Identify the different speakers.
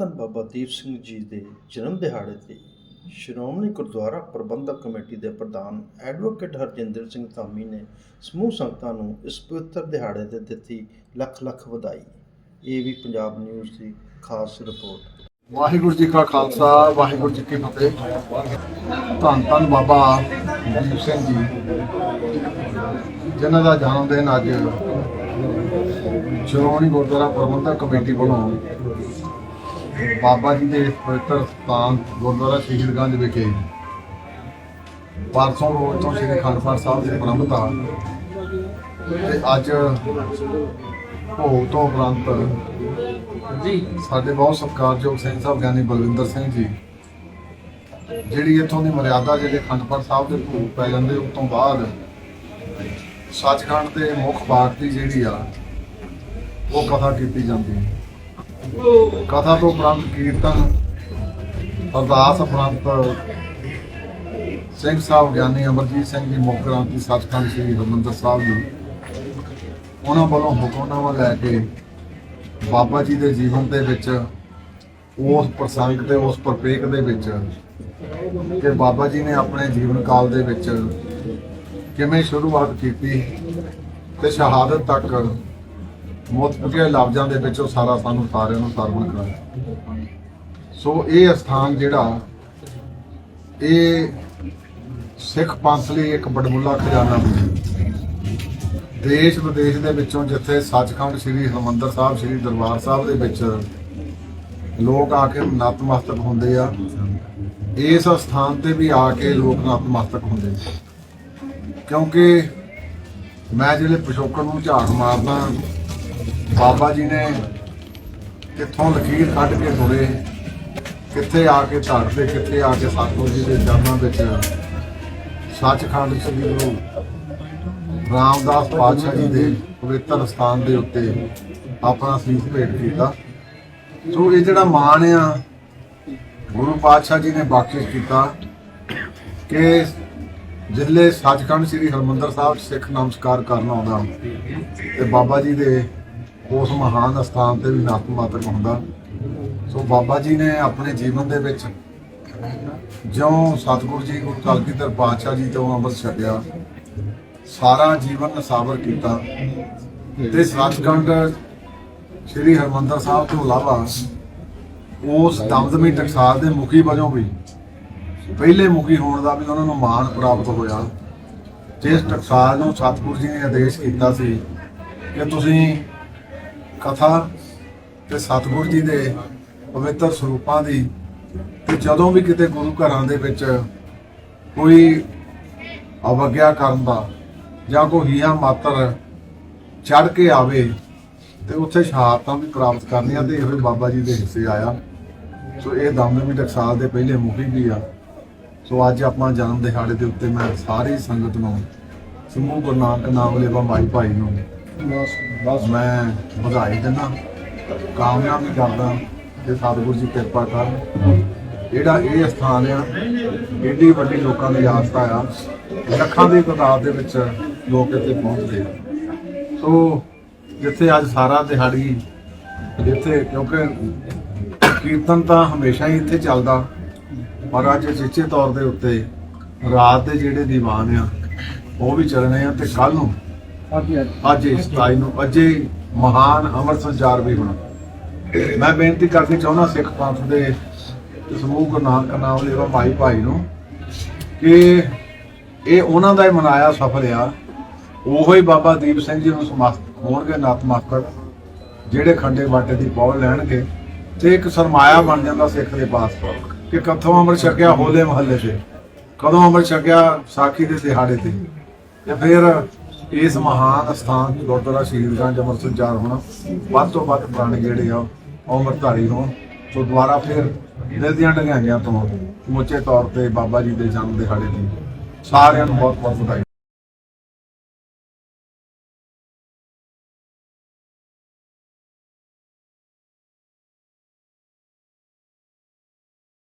Speaker 1: ਧੰਨ ਬਾਬਾ ਦੀਪ ਸਿੰਘ ਜੀ ਦੇ ਜਨਮ ਦਿਹਾੜੇ ਤੇ ਸ਼੍ਰੋਮਣੀ ਗੁਰਦੁਆਰਾ ਪ੍ਰਬੰਧਕ ਕਮੇਟੀ ਦੇ ਪ੍ਰਧਾਨ ਐਡਵੋਕੇਟ ਹਰਜਿੰਦਰ ਸਿੰਘ ਧਾਮੀ ਨੇ ਸਮੂਹ ਸੰਗਤਾਂ ਨੂੰ ਇਸ ਪਵਿੱਤਰ ਦਿਹਾੜੇ ਤੇ ਦਿੱਤੀ ਲੱਖ ਲੱਖ ਵਧਾਈ। ਇਹ ਵੀ ਪੰਜਾਬ ਨਿਊਜ਼ ਦੀ ਖਾਸ ਰਿਪੋਰਟ।
Speaker 2: ਵਾਹਿਗੁਰੂ ਜੀ ਕਾ ਖਾਲਸਾ, ਵਾਹਿਗੁਰੂ ਜੀ ਕੀ ਫਤਿਹ। ਧੰਨ ਧੰਨ ਬਾਬਾ ਦੀਪ ਸਿੰਘ ਜੀ, ਜਿਨ੍ਹਾਂ ਦਾ ਜਨਮ ਦਿਨ ਅੱਜ ਸ਼੍ਰੋਮਣੀ ਗੁਰਦੁਆਰਾ ਪ੍ਰਬੰਧਕ ਕਮੇਟੀ ਵੱਲੋਂ ਬਾਬਾ ਜੀ ਦੇ ਪਵਿੱਤਰ ਸਥਾਨ ਗੁਰਦੁਆਰਾ ਸ਼ਹੀਦਗੰਜ ਵਿਖੇ। ਪਰਸੋਂ ਰੋਜ਼ ਤੋਂ ਸ੍ਰੀ ਅਖੰਡ ਪਾਠ ਸਾਹਿਬ ਦੇ ਪ੍ਰਬੰਧਤਾ ਤੇ ਅੱਜ ਭੋਗ ਤੋਂ ਉਪਰੰਤ ਜੀ। ਸਾਡੇ ਬਹੁਤ ਸਤਿਕਾਰਯੋਗ ਸਿੰਘ ਸਾਹਿਬ ਗਿਆਨੀ ਬਲਵਿੰਦਰ ਸਿੰਘ ਜੀ ਜਿਹੜੀ ਇੱਥੋਂ ਦੀ ਮਰਿਆਦਾ ਜਿਹੜੇ ਅਖੰਡ ਪਾਠ ਸਾਹਿਬ ਦੇ ਭੋਗ ਪੈ ਜਾਂਦੇ ਉਸ ਤੋਂ ਬਾਅਦ ਸੱਚਖੰਡ ਦੇ ਮੁੱਖ ਬਾਗ ਦੀ ਜਿਹੜੀ ਆ ਉਹ ਕਥਾ ਕੀਤੀ ਜਾਂਦੀ। ਹੈ ਕਥਾ ਤੋਂ ਉਪਰੰਤ ਕੀਰਤਨ, ਅਰਦਾਸ ਉਪਰੰਤ ਸਿੰਘ ਸਾਹਿਬ ਗਿਆਨੀ ਅਮਰਜੀਤ ਸਿੰਘ ਜੀ ਮੁੱਖ ਗ੍ਰੰਥੀ ਸੱਚਖੰਡ ਸ੍ਰੀ ਹਰਿਮੰਦਰ ਸਾਹਿਬ ਜੀ। ਉਹਨਾਂ ਵੱਲੋਂ ਹੁਕਮਨਾਮਾ ਲੈ ਕੇ ਬਾਬਾ ਜੀ ਦੇ ਜੀਵਨ ਦੇ ਵਿੱਚ, ਉਸ ਪ੍ਰਸੰਗ ਤੇ, ਉਸ ਪ੍ਰਪੇਕ ਦੇ ਵਿੱਚ ਕਿ ਬਾਬਾ ਜੀ ਨੇ ਆਪਣੇ ਜੀਵਨ ਕਾਲ ਦੇ ਵਿੱਚ ਕਿਵੇਂ ਸ਼ੁਰੂਆਤ ਕੀਤੀ ਤੇ ਸ਼ਹਾਦਤ ਤੱਕ ਮੁਤਬਕੇ ਲਫ਼ਜ਼ਾਂ ਦੇ ਵਿੱਚ ਉਹ ਸਾਰਾ ਸਾਨੂੰ ਸਾਰਿਆਂ ਨੂੰ ਸਰਵਣ ਕਰਾਇਆ। ਸੋ ਇਹ ਸਥਾਨ ਜਿਹੜਾ, ਇਹ ਸਿੱਖ ਪੰਥ ਲਈ ਇੱਕ ਬੜਮੁੱਲਾ ਖਜ਼ਾਨਾ ਦੇਸ਼ ਵਿਦੇਸ਼ ਦੇ ਵਿੱਚੋਂ ਜਿੱਥੇ ਸੱਚਖੰਡ ਸ੍ਰੀ ਹਰਿਮੰਦਰ ਸਾਹਿਬ, ਸ੍ਰੀ ਦਰਬਾਰ ਸਾਹਿਬ ਦੇ ਵਿੱਚ ਲੋਕ ਆ ਕੇ ਨਤਮਸਤਕ ਹੁੰਦੇ ਆ, ਇਸ ਸਥਾਨ ਤੇ ਵੀ ਆ ਕੇ ਲੋਕ ਨਤਮਸਤਕ ਹੁੰਦੇ ਕਿਉਂਕਿ ਮੈਂ ਜਿਹੜੇ ਪਿਛੋਕੜ ਨੂੰ ਝਾੜ ਮਾਰਦਾ ਬਾਬਾ ਜੀ ਨੇ ਕਿੱਥੋਂ ਲਕੀਰ ਕੱਢ ਕੇ ਤੁਰੇ, ਕਿੱਥੇ ਆ ਕੇ ਧੜ ਤੇ, ਕਿੱਥੇ ਆ ਕੇ ਸਤਿਗੁਰੂ ਜੀ ਦੇ ਚਰਨਾਂ ਵਿੱਚ ਸੱਚਖੰਡ ਸ੍ਰੀ ਗੁਰੂ ਰਾਮਦਾਸ ਪਾਤਸ਼ਾਹ ਜੀ ਦੇ ਪਵਿੱਤਰ ਸਥਾਨ ਦੇ ਉੱਤੇ ਆਪਣਾ ਸੀਸ ਭੇਟ ਕੀਤਾ। ਸੋ ਇਹ ਜਿਹੜਾ ਮਾਣ ਆ, ਗੁਰੂ ਪਾਤਸ਼ਾਹ ਜੀ ਨੇ ਬਖਸ਼ਿਸ਼ ਕੀਤਾ ਕਿ ਜਿੱਲੇ ਸੱਚਖੰਡ ਸ੍ਰੀ ਹਰਮੰਦਰ ਸਾਹਿਬ 'ਚ ਸਿੱਖ ਨਮਸਕਾਰ ਕਰਨ ਆਉਂਦਾ, ਤੇ ਬਾਬਾ ਜੀ ਦੇ ਉਸ ਮਹਾਨ ਸਥਾਨ ਤੇ ਵੀ ਨਤਮਸਤਕ ਹੁੰਦਾ। ਸੋ ਬਾਬਾ ਜੀ ਨੇ ਆਪਣੇ ਜੀਵਨ ਦੇ ਵਿੱਚ ਜਿਉਂ ਸਤਿਗੁਰੂ ਜੀ ਗੁਰੂ ਕਲਗੀਧਰ ਪਾਤਸ਼ਾਹ ਜੀ ਤੋਂ ਅੰਮ੍ਰਿਤ ਛਕਿਆ, ਸਾਰਾ ਜੀਵਨ ਨਸਾਵਰ ਕੀਤਾ ਤੇ ਸੱਚਖੰਡ ਸ੍ਰੀ ਹਰਮੰਦਰ ਸਾਹਿਬ ਤੋਂ ਇਲਾਵਾ ਉਸ ਦਮਦਮੀ ਟਕਸਾਲ ਦੇ ਮੁਖੀ ਵਜੋਂ ਵੀ ਪਹਿਲੇ ਮੁਖੀ ਹੋਣ ਦਾ ਵੀ ਉਹਨਾਂ ਨੂੰ ਮਾਣ ਪ੍ਰਾਪਤ ਹੋਇਆ। ਜਿਸ ਟਕਸਾਲ ਨੂੰ ਸਤਿਗੁਰੂ ਜੀ ਨੇ ਆਦੇਸ਼ ਕੀਤਾ ਸੀ ਕਿ ਤੁਸੀਂ ਕਥਾ ਤੇ ਸਤਿਗੁਰੂ ਜੀ ਦੇ ਪਵਿੱਤਰ ਸਰੂਪਾਂ ਦੀ ਤੇ ਜਦੋਂ ਵੀ ਕਿਤੇ ਗੁਰੂ ਘਰਾਂ ਦੇ ਵਿੱਚ ਕੋਈ ਅਵਗਿਆ ਕਰਨ ਦਾ ਜਾਂ ਕੋਈ ਹੀਆ ਮਾਤਰ ਚੜ ਕੇ ਆਵੇ ਤੇ ਉੱਥੇ ਸ਼ਹਾਦਤਾਂ ਵੀ ਪ੍ਰਾਪਤ ਕਰਨੀਆਂ ਤੇ ਇਹੋ ਹੀ ਬਾਬਾ ਜੀ ਦੇ ਹਿੱਸੇ ਆਇਆ। ਸੋ ਇਹ ਦਮਦਮੀ ਟਕਸਾਲ ਦੇ ਪਹਿਲੇ ਮੁਖੀ ਵੀ ਆ। ਸੋ ਅੱਜ ਆਪਾਂ ਜਨਮ ਦਿਹਾੜੇ ਦੇ ਉੱਤੇ ਮੈਂ ਸਾਰੀ ਸੰਗਤ ਨੂੰ ਸਮੂਹ ਗੁਰੂ ਨਾਨਕ ਨਾਮ ਲੈਵਾ ਮਾਈ ਭਾਈ ਨੂੰ ਮੈਂ ਵਧਾਈ ਦਿੰਦਾ, ਕਾਮਯਾਬ ਵੀ ਕਰਦਾ ਕਿ ਸਤਿਗੁਰੂ ਜੀ ਕਿਰਪਾ ਕਰਨ। ਜਿਹੜਾ ਇਹ ਸਥਾਨ ਆ, ਏਡੀ ਵੱਡੀ ਲੋਕਾਂ ਦੀ ਆਸਥਾ ਆ, ਲੱਖਾਂ ਦੀ ਤਾਦਾਦ ਦੇ ਵਿੱਚ ਲੋਕ ਇੱਥੇ ਪਹੁੰਚਦੇ ਆ। ਸੋ ਜਿੱਥੇ ਅੱਜ ਸਾਰਾ ਦਿਹਾੜੀ ਇੱਥੇ ਕਿਉਂਕਿ ਕੀਰਤਨ ਤਾਂ ਹਮੇਸ਼ਾ ਹੀ ਇੱਥੇ ਚੱਲਦਾ, ਪਰ ਅੱਜ ਚੇਚੇ ਤੌਰ ਦੇ ਉੱਤੇ ਰਾਤ ਦੇ ਜਿਹੜੇ ਦੀਵਾਨ ਆ, ਉਹ ਵੀ ਚੱਲਣੇ ਆ ਤੇ ਕੱਲ ਨੂੰ ਅੱਜ ਇਸ 27 ਨੂੰ ਅਜੇ ਮਹਾਨ ਅਮਰ ਸੰਚਾਰ ਵੀ ਹੋਣਾ। ਮੈਂ ਬੇਨਤੀ ਕਰਨੀ ਚਾਹੁੰਦਾ ਸਿੱਖ ਪੰਥ ਦੇ ਸਮੂਹ ਗੁਰੂ ਨਾਨਕ ਨਾਮ ਭਾਈ ਭਾਈ ਨੂੰ ਕਿ ਇਹ ਉਹਨਾਂ ਦਾ ਹੀ ਮਨਾਇਆ ਸਫਲ ਆ। ਉਹੋ ਹੀ ਬਾਬਾ ਦੀਪ ਸਿੰਘ ਜੀ ਨੂੰ ਸਮਸਤ ਹੋਣਗੇ ਨਤਮਸਤਕ ਜਿਹੜੇ ਖੰਡੇ ਬਾਟੇ ਦੀ ਪੌੜ ਲੈਣਗੇ ਤੇ ਇੱਕ ਸਰਮਾਇਆ ਬਣ ਜਾਂਦਾ ਸਿੱਖ ਦੇ ਪਾਸ ਕਿ ਕਥੋਂ ਅੰਮ੍ਰਿਤ ਛਕਿਆ ਹੋਲੇ ਮਹੱਲੇ ਤੇ, ਕਦੋਂ ਅੰਮ੍ਰਿਤ ਛਕਿਆ ਸਾਖੀ ਦੇ ਦਿਹਾੜੇ ਤੇ। ਤੇ ਫਿਰ ਇਸ ਮਹਾਨ ਸਥਾਨ ਗੁਰਦੁਆਰਾ ਸ਼ਹੀਦਗੰਜ ਅੰਮ੍ਰਿਤਸਰ ਸੰਚਾਰ ਹੋਣਾ, ਵੱਧ ਤੋਂ ਵੱਧ ਪ੍ਰਾਣੀ ਜਿਹੜੇ ਆ ਉਹ ਅੰਮ੍ਰਿਤਧਾਰੀ ਹੋਣ, ਸੋ ਦੁਬਾਰਾ ਫਿਰ ਦਿਲ ਦੀਆਂ ਡੰਗਾਈਆਂ ਤੋਂ ਸਮੁੱਚੇ ਤੌਰ ਤੇ ਬਾਬਾ ਜੀ ਦੇ ਜਨਮ ਦਿਹਾੜੇ ਦੀ ਸਾਰਿਆਂ ਨੂੰ ਬਹੁਤ ਬਹੁਤ ਵਧਾਈ।